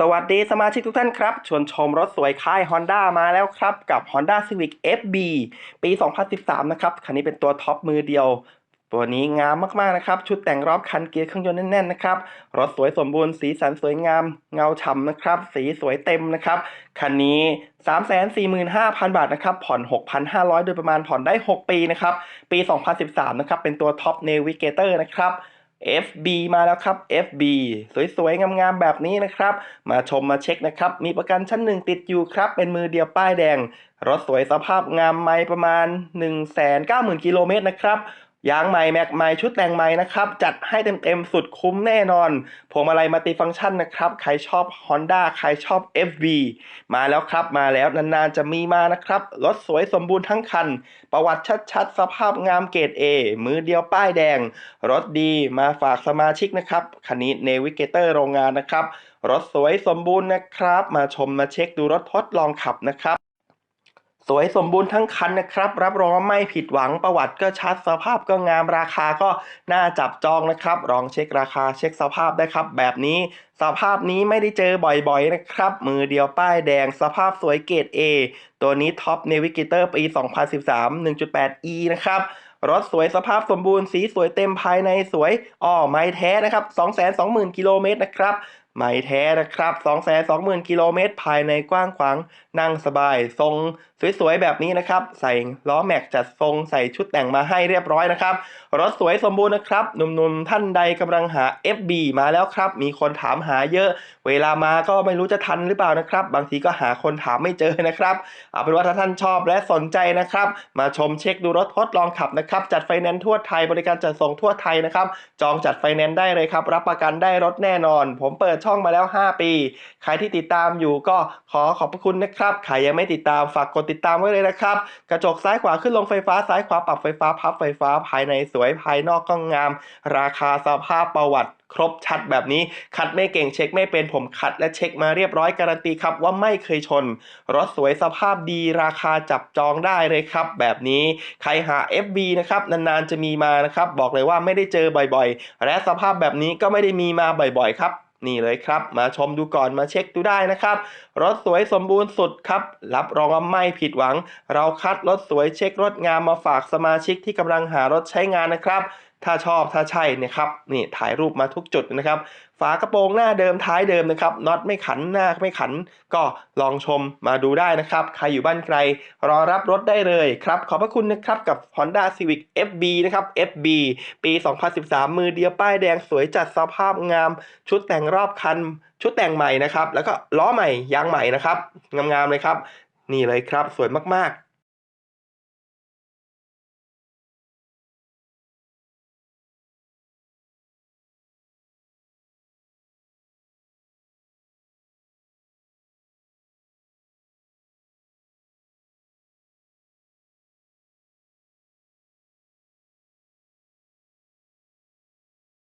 สวัสดีสมาชิกทุกท่านครับ ชวนชมรถสวยค่าย Honda มาแล้วครับกับ Honda Civic FB ปี 2013 นะครับ คันนี้เป็นตัวท็อปมือเดียว ตัวนี้งามมากๆนะครับ ชุดแต่งรอบคันเกียร์เครื่องยนต์แน่นๆนะครับ รถสวยสมบูรณ์สีสันสวยงาม เงาฉ่ำนะครับ สีสวยเต็มนะครับ คันนี้ 345,000 บาทนะครับ ผ่อน 6,500 โดยประมาณผ่อนได้ 6 ปีนะครับ ปี 2013 นะครับ เป็นตัวท็อป Navigator นะครับ FB มาแล้วครับ FB สวยๆ งามๆ แบบนี้นะครับ มาชมมาเช็คนะครับ มีประกันชั้นหนึ่งติดอยู่ครับ เป็นมือเดียวป้ายแดง รถสวยสภาพงามไม่ประมาณ 190,000 กิโลเมตรนะครับ ยางใหม่แม็กใหม่ชุดแต่งใหม่นะครับ จัดให้เต็มๆ สุดคุ้มแน่นอนพวงมาลัยมัลติฟังก์ชันนะครับ ใครชอบ Honda ใครชอบ FV มาแล้วครับมาแล้วนานๆ จะมีมานะครับ รถสวยสมบูรณ์ทั้งคัน ประวัติชัดๆ สภาพงามเกรด A มือเดียวป้ายแดง รถดีมาฝากสมาชิกนะครับคันนี้ Navigator โรงงานนะครับ รถสวยสมบูรณ์นะครับ มาชมมาเช็คดูรถทดลองขับนะครับ สวยสมบูรณ์ทั้งคันนะครับ รับรองว่าไม่ผิดหวังประวัติก็ชัดสภาพก็งามราคาก็น่าจับจองนะครับลองเช็คราคาเช็คสภาพได้ครับ แบบนี้สภาพนี้ไม่ได้เจอบ่อยๆนะครับ มือเดียวป้ายแดงสภาพสวยเกรด A ตัวนี้ท็อป Navigator ปี 2013 1.8e นะครับรถสวยสภาพสมบูรณ์สีสวยเต็มภายในสวยอ้อไม้แท้นะครับ 220,000 กิโลเมตรนะครับ ไม้แท้นะครับ2 2 0 0 0 กิโลเมตรภายในกว้างขวาง นั่งสบาย ทรงสวยๆ แบบนี้นะครับ ใส่ล้อแม็กจัดทรงใส่ชุดแต่งมาให้เรียบร้อยนะครับ รถสวยสมบูรณ์นะครับ หนุ่มๆ ท่านใดกำลังหา FB มาแล้วครับ มีคนถามหาเยอะ เวลามาก็ไม่รู้จะทันหรือเปล่านะครับ บางทีก็หาคนถามไม่เจอนะครับ เอาเป็นว่าถ้าท่านชอบและสนใจนะครับ มาชมเช็คดูรถทดลองขับนะครับ จัดไฟแนนซ์ทั่วไทยบริการจัดส่งทั่วไทยนะครับ จองจัดไฟแนนซ์ได้เลยครับ รับประกันได้รถแน่นอน ผมเปิดช่องมาแล้ว 5 ปี ใครที่ติดตามอยู่ก็ขอขอบพระคุณนะครับ ใครยังไม่ติดตามฝากกดติดตามไว้เลยนะครับ กระจกซ้ายขวาขึ้นลงไฟฟ้าซ้ายขวาปรับไฟฟ้าพับไฟฟ้าภายในสวยภายนอกก็งาม ราคาสภาพประวัติครบชัดแบบนี้ คัดไม่เก่งเช็คไม่เป็นผมคัดและเช็คมาเรียบร้อยการันตีครับว่าไม่เคยชน รถสวยสภาพดีราคาจับจองได้เลยครับ แบบนี้ใครหา FB นะครับนานๆจะมีมานะครับ บอกเลยว่าไม่ได้เจอบ่อยๆ และสภาพแบบนี้ก็ไม่ได้มีมาบ่อยๆครับ นี่เลยครับ มาชมดูก่อนมาเช็คดูได้นะครับ รถสวยสมบูรณ์สุดครับ รับรองว่าไม่ผิดหวัง เราคัดรถสวยเช็ครถงามมาฝากสมาชิกที่กำลังหารถใช้งานนะครับ ถ้าชอบถ้าใช่เนี่ยครับนี่ถ่ายรูปมาทุกจุดนะครับ ฝากระโปรงหน้าเดิมท้ายเดิมนะครับน็อตไม่ขันหน้าไม่ขัน ก็ลองชมมาดูได้นะครับ ใครอยู่บ้านไกล รอรับรถได้เลยครับ ขอบพระคุณนะครับกับ Honda Civic FB นะครับ FB ปี 2013 มือเดียวป้ายแดงสวยจัดสภาพงาม ชุดแต่งรอบคัน ชุดแต่งใหม่นะครับ แล้วก็ล้อใหม่ยางใหม่นะครับงามๆเลยครับ นี่เลยครับสวยมากๆ